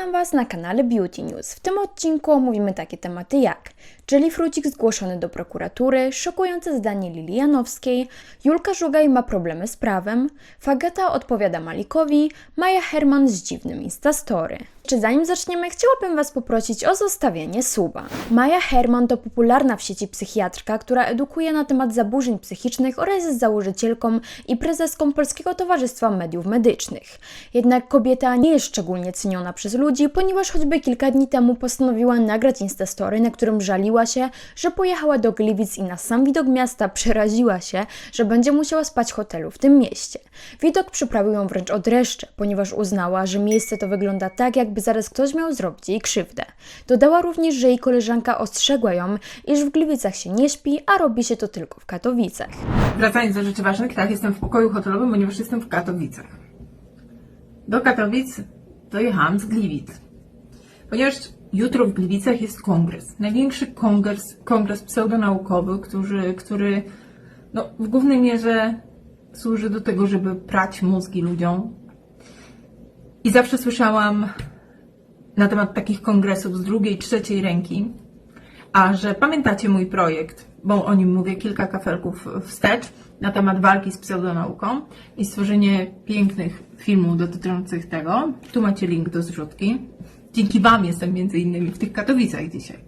Witam Was na kanale Beauty News. W tym odcinku omówimy takie tematy jak Jelly Frucik zgłoszony do prokuratury, szokujące zdanie Lili Janowskiej, Julka Żugaj ma problemy z prawem, Fagata odpowiada Malikowi, Maja Herman z dziwnym Instastory. Czy zanim zaczniemy, chciałabym Was poprosić o zostawienie suba. Maja Herman to popularna w sieci psychiatrka, która edukuje na temat zaburzeń psychicznych oraz jest założycielką i prezeską Polskiego Towarzystwa Mediów Medycznych. Jednak kobieta nie jest szczególnie ceniona przez ludzi, ponieważ choćby kilka dni temu postanowiła nagrać Instastory, na którym żaliła się, że pojechała do Gliwic i na sam widok miasta przeraziła się, że będzie musiała spać w hotelu w tym mieście. Widok przyprawił ją wręcz od dreszcze, ponieważ uznała, że miejsce to wygląda tak, jakby zaraz ktoś miał zrobić jej krzywdę. Dodała również, że jej koleżanka ostrzegła ją, iż w Gliwicach się nie śpi, a robi się to tylko w Katowicach. Wracając do rzeczy ważnych, tak, jestem w pokoju hotelowym, ponieważ jestem w Katowicach. Do Katowic dojechałam z Gliwic. Ponieważ jutro w Gliwicach jest kongres. Największy kongres, kongres pseudonaukowy, który, który no, w głównej mierze służy do tego, żeby prać mózgi ludziom. I zawsze słyszałam na temat takich kongresów z drugiej, trzeciej ręki, a że pamiętacie mój projekt, bo o nim mówię kilka kafelków wstecz, na temat walki z pseudonauką i stworzenie pięknych filmów dotyczących tego. Tu macie link do zrzutki. Dzięki Wam jestem między innymi w tych Katowicach dzisiaj.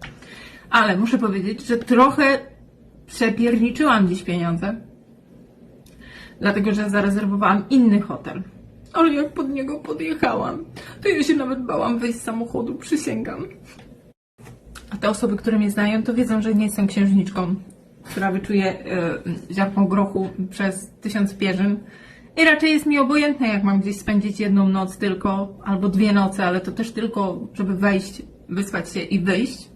Ale muszę powiedzieć, że trochę przepierniczyłam dziś pieniądze, dlatego że zarezerwowałam inny hotel. Ale jak pod niego podjechałam, to ja się nawet bałam wyjść z samochodu, przysięgam. A te osoby, które mnie znają, to wiedzą, że nie jestem księżniczką, która wyczuje y, ziarnką grochu przez tysiąc pierzyn. I raczej jest mi obojętne, jak mam gdzieś spędzić jedną noc tylko, albo dwie noce, ale to też tylko, żeby wejść, wyspać się i wyjść.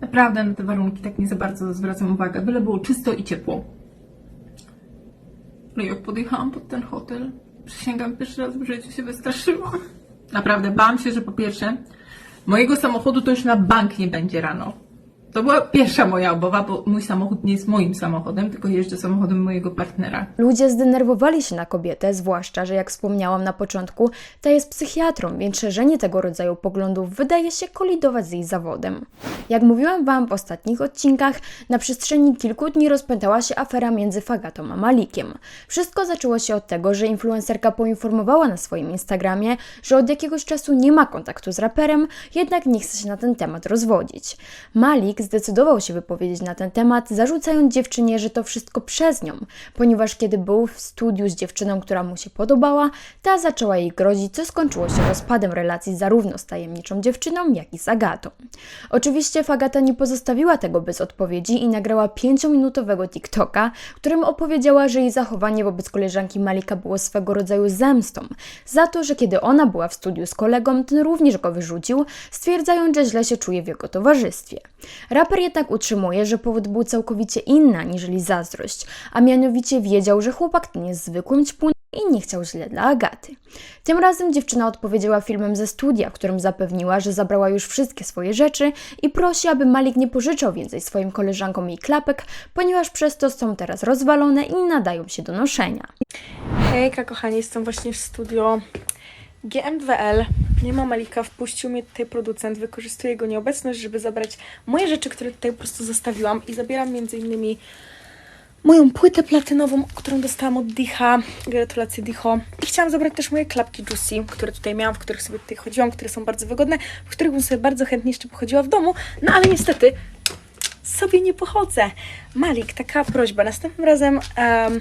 Naprawdę na te warunki tak nie za bardzo zwracam uwagę, byle było czysto i ciepło. No i jak podjechałam pod ten hotel, przysięgam, pierwszy raz w życiu się wystraszyłam. Naprawdę, bałam się, że po pierwsze, mojego samochodu to już na bank nie będzie rano. To była pierwsza moja obawa, bo mój samochód nie jest moim samochodem, tylko jeżdżę samochodem mojego partnera. Ludzie zdenerwowali się na kobietę, zwłaszcza, że jak wspomniałam na początku, ta jest psychiatrą, więc szerzenie tego rodzaju poglądów wydaje się kolidować z jej zawodem. Jak mówiłam Wam w ostatnich odcinkach, na przestrzeni kilku dni rozpętała się afera między Fagatą a Malikiem. Wszystko zaczęło się od tego, że influencerka poinformowała na swoim Instagramie, że od jakiegoś czasu nie ma kontaktu z raperem, jednak nie chce się na ten temat rozwodzić. Malik zdecydował się wypowiedzieć na ten temat, zarzucając dziewczynie, że to wszystko przez nią, ponieważ kiedy był w studiu z dziewczyną, która mu się podobała, ta zaczęła jej grozić, co skończyło się rozpadem relacji zarówno z tajemniczą dziewczyną, jak i z Agatą. Oczywiście Fagata nie pozostawiła tego bez odpowiedzi i nagrała 5-minutowego TikToka, którym opowiedziała, że jej zachowanie wobec koleżanki Malika było swego rodzaju zemstą za to, że kiedy ona była w studiu z kolegą, ten również go wyrzucił, stwierdzając, że źle się czuje w jego towarzystwie. Raper jednak utrzymuje, że powód był całkowicie inny aniżeli zazdrość, a mianowicie wiedział, że chłopak ten jest zwykłym ćpunem i nie chciał źle dla Agaty. Tym razem dziewczyna odpowiedziała filmem ze studia, którym zapewniła, że zabrała już wszystkie swoje rzeczy i prosi, aby Malik nie pożyczał więcej swoim koleżankom jej klapek, ponieważ przez to są teraz rozwalone i nie nadają się do noszenia. Hejka kochani, jestem właśnie w studio GM2L. Nie ma Malika, wpuścił mnie tutaj producent, wykorzystuję jego nieobecność, żeby zabrać moje rzeczy, które tutaj po prostu zostawiłam i zabieram między innymi moją płytę platynową, którą dostałam od Dicha. Gratulacje Dicho. I chciałam zabrać też moje klapki Juicy, które tutaj miałam, w których sobie tutaj chodziłam, które są bardzo wygodne, w których bym sobie bardzo chętnie jeszcze pochodziła w domu, no ale niestety sobie nie pochodzę. Malik, taka prośba. Następnym razem, em,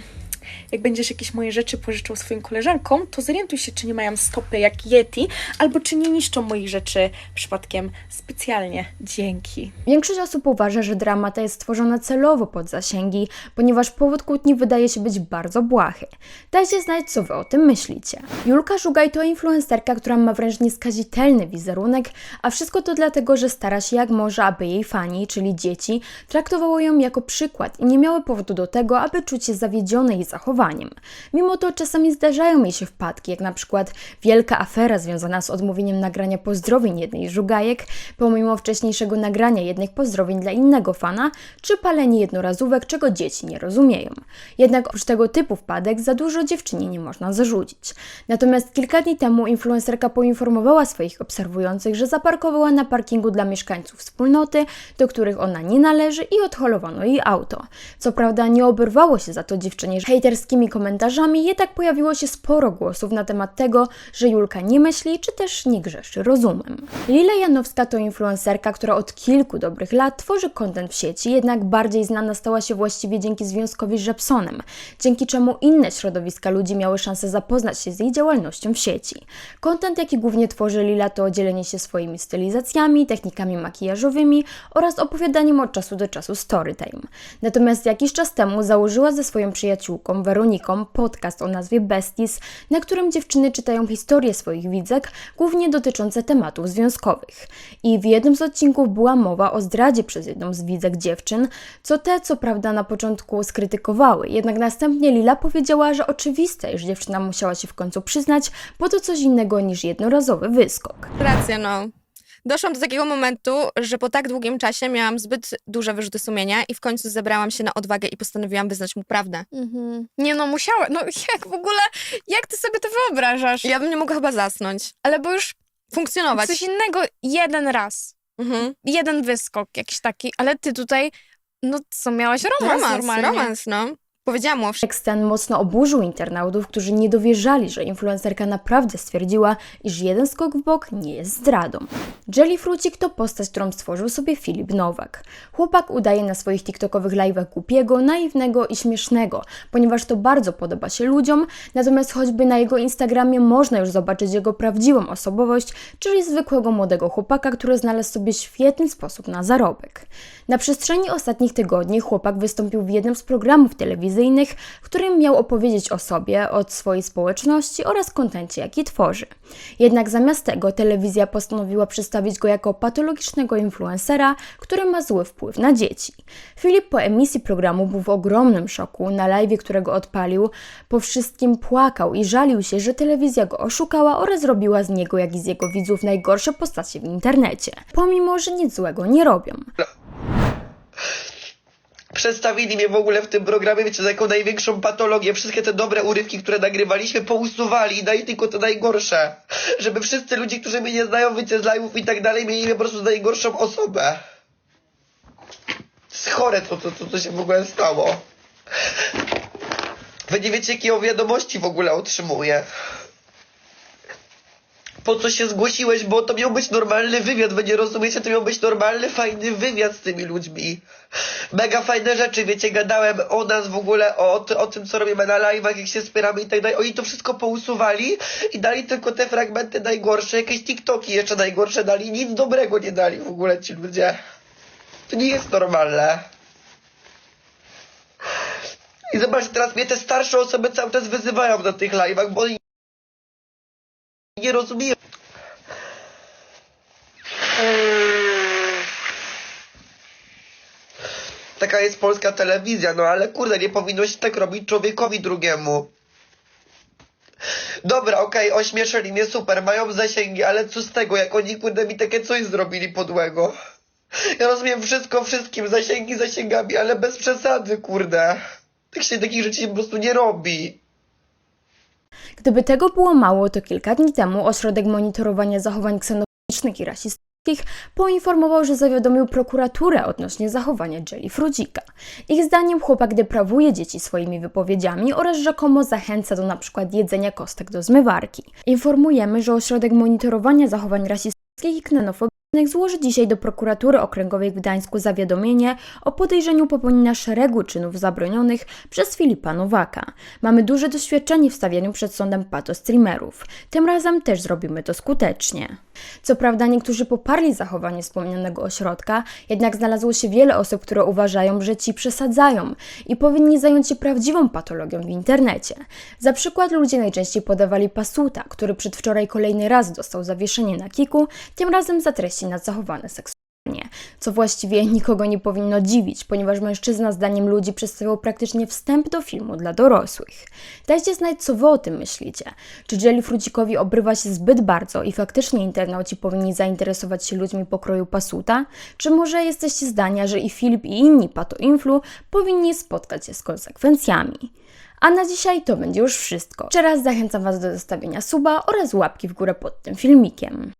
jak będziesz jakieś moje rzeczy pożyczał swoim koleżankom, to zorientuj się, czy nie mają stopy jak Yeti, albo czy nie niszczą moich rzeczy przypadkiem specjalnie. Dzięki. Większość osób uważa, że drama ta jest stworzona celowo pod zasięgi, ponieważ powód kłótni wydaje się być bardzo błahy. Dajcie znać, co wy o tym myślicie. Julka Żugaj to influencerka, która ma wręcz nieskazitelny wizerunek, a wszystko to dlatego, że stara się jak może, aby jej fani, czyli dzieci, traktowało ją jako przykład i nie miały powodu do tego, aby czuć się zawiedzione jej zachowaniem. Mimo to czasami zdarzają jej się wpadki, jak na przykład wielka afera związana z odmówieniem nagrania pozdrowień jednej żugajek, pomimo wcześniejszego nagrania jednych pozdrowień dla innego fana, czy palenie jednorazówek, czego dzieci nie rozumieją. Jednak oprócz tego typu wpadek za dużo dziewczynie nie można zarzucić. Natomiast kilka dni temu influencerka poinformowała swoich obserwujących, że zaparkowała na parkingu dla mieszkańców wspólnoty, do których ona nie należy i odholowano jej auto. Co prawda nie oberwało się za to dziewczynie hejterskimi komentarzami, jednak pojawiło się sporo głosów na temat tego, że Julka nie myśli, czy też nie grzeszy rozumem. Lila Janowska to influencerka, która od kilku dobrych lat tworzy content w sieci, jednak bardziej znana stała się właściwie dzięki związkowi z Żepsonem, dzięki czemu inne środowiska ludzi miały szansę zapoznać się z jej działalnością w sieci. Content, jaki głównie tworzy Lila, to dzielenie się swoimi stylizacjami, technikami makijażowymi oraz opowiadaniem od czasu do czasu storytime. Natomiast jakiś czas temu założyła ze swoją przyjaciółką Weroniką podcast o nazwie Besties, na którym dziewczyny czytają historie swoich widzek, głównie dotyczące tematów związkowych. I w jednym z odcinków była mowa o zdradzie przez jedną z widzek dziewczyn, co te co prawda na początku skrytykowały, jednak następnie Lila powiedziała, że oczywiste, iż dziewczyna musiała się w końcu przyznać, bo to coś innego niż jednorazowy wyskok. Racja, no. Doszłam do takiego momentu, że po tak długim czasie miałam zbyt duże wyrzuty sumienia i w końcu zebrałam się na odwagę i postanowiłam wyznać mu prawdę. Mhm. Nie no, musiała. No jak w ogóle, jak ty sobie to wyobrażasz? Ja bym nie mogła chyba zasnąć, Ale bo już funkcjonować. coś innego jeden raz. Mhm. Jeden wyskok jakiś taki, ale ty tutaj, no co, miałaś romans, Romans, normalnie. romans, no. Powiedziałam mu. Tekst ten mocno oburzył internautów, którzy nie dowierzali, że influencerka naprawdę stwierdziła, iż jeden skok w bok nie jest zdradą. Jelly Frucik to postać, którą stworzył sobie Filip Nowak. Chłopak udaje na swoich TikTokowych live'ach głupiego, naiwnego i śmiesznego, ponieważ to bardzo podoba się ludziom, natomiast choćby na jego Instagramie można już zobaczyć jego prawdziwą osobowość, czyli zwykłego młodego chłopaka, który znalazł sobie świetny sposób na zarobek. Na przestrzeni ostatnich tygodni chłopak wystąpił w jednym z programów telewizyjnych, w którym miał opowiedzieć o sobie, o swojej społeczności oraz kontencie, jaki tworzy. Jednak zamiast tego telewizja postanowiła przedstawić go jako patologicznego influencera, który ma zły wpływ na dzieci. Filip po emisji programu był w ogromnym szoku, na live, którego odpalił, po wszystkim płakał i żalił się, że telewizja go oszukała oraz zrobiła z niego, jak i z jego widzów najgorsze postacie w internecie, pomimo, że nic złego nie robią. Przedstawili mnie w ogóle w tym programie, wiecie, za jaką największą patologię. Wszystkie te dobre urywki, które nagrywaliśmy, pousuwali i dali tylko to najgorsze. Żeby wszyscy ludzie, którzy mnie nie znają, wiecie, z live'ów i tak dalej, mieli mnie po prostu za najgorszą osobę. To jest chore to, to, to, co się w ogóle stało. Wy nie wiecie, jakie wiadomości w ogóle otrzymuję. Po co się zgłosiłeś, bo to miał być normalny wywiad, wy nie rozumiecie, to miał być normalny, fajny wywiad z tymi ludźmi. Mega fajne rzeczy, wiecie, gadałem o nas w ogóle, o, o tym, co robimy na live'ach, jak się wspieramy i tak dalej. Oni to wszystko pousuwali i dali tylko te fragmenty najgorsze, jakieś TikToki jeszcze najgorsze dali, nic dobrego nie dali w ogóle ci ludzie. To nie jest normalne. I zobacz, teraz mnie te starsze osoby cały czas wyzywają na tych live'ach, bo nie rozumieją. Taka jest polska telewizja, no ale kurde, nie powinno się tak robić człowiekowi drugiemu. Dobra, okej, ośmieszyli mnie, super, mają zasięgi, ale co z tego, jak oni kurde mi takie coś zrobili podłego. Ja rozumiem wszystko wszystkim, zasięgi zasięgami, ale bez przesady, kurde. Tak się takich rzeczy po prostu nie robi. Gdyby tego było mało, to kilka dni temu Ośrodek Monitorowania Zachowań Ksenofobicznych i Rasistowskich poinformował, że zawiadomił prokuraturę odnośnie zachowania Jelly Frudzika. Ich zdaniem chłopak deprawuje dzieci swoimi wypowiedziami oraz rzekomo zachęca do np. jedzenia kostek do zmywarki. Informujemy, że Ośrodek Monitorowania Zachowań Rasistowskich i Ksenofobicznych złoży dzisiaj do prokuratury okręgowej w Gdańsku zawiadomienie o podejrzeniu popełnienia szeregu czynów zabronionych przez Filipa Nowaka. Mamy duże doświadczenie w stawianiu przed sądem patostreamerów. Tym razem też zrobimy to skutecznie. Co prawda niektórzy poparli zachowanie wspomnianego ośrodka, jednak znalazło się wiele osób, które uważają, że ci przesadzają i powinni zająć się prawdziwą patologią w internecie. Za przykład ludzie najczęściej podawali Pasuta, który przedwczoraj kolejny raz dostał zawieszenie na kiku, tym razem za treści nadzachowane seksualnie. co właściwie nikogo nie powinno dziwić, ponieważ mężczyzna zdaniem ludzi przedstawiał praktycznie wstęp do filmu dla dorosłych. Dajcie znać, co wy o tym myślicie. Czy Jelly Frucikowi obrywa się zbyt bardzo i faktycznie internauci powinni zainteresować się ludźmi pokroju pasuta? Czy może jesteście zdania, że i Filip i inni pato-influ powinni spotkać się z konsekwencjami? A na dzisiaj to będzie już wszystko. Jeszcze raz zachęcam Was do zostawienia suba oraz łapki w górę pod tym filmikiem.